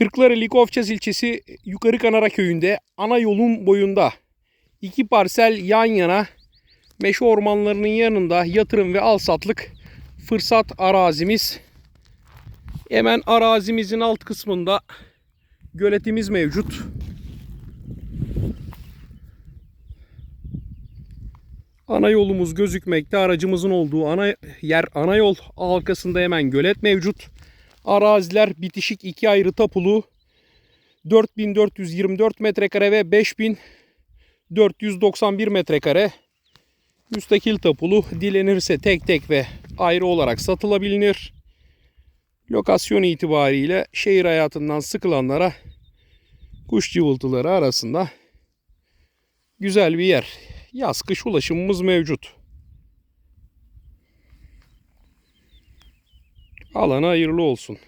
Kırklareli Kofçaz ilçesi Yukarı Kanara köyünde ana yolun boyunda iki parsel yan yana meşe ormanlarının yanında yatırım ve alsatlık fırsat arazimiz. Hemen arazimizin alt kısmında göletimiz mevcut. Ana yolumuz gözükmekte. Aracımızın olduğu ana yer ana yol. Halkasında hemen gölet mevcut. Araziler bitişik iki ayrı tapulu. 4424 metrekare ve 5491 metrekare. Müstakil tapulu dilenirse tek tek ve ayrı olarak satılabilir. Lokasyon itibariyle şehir hayatından sıkılanlara kuş cıvıltıları arasında güzel bir yer. Yaz kış ulaşımımız mevcut. Alana hayırlı olsun.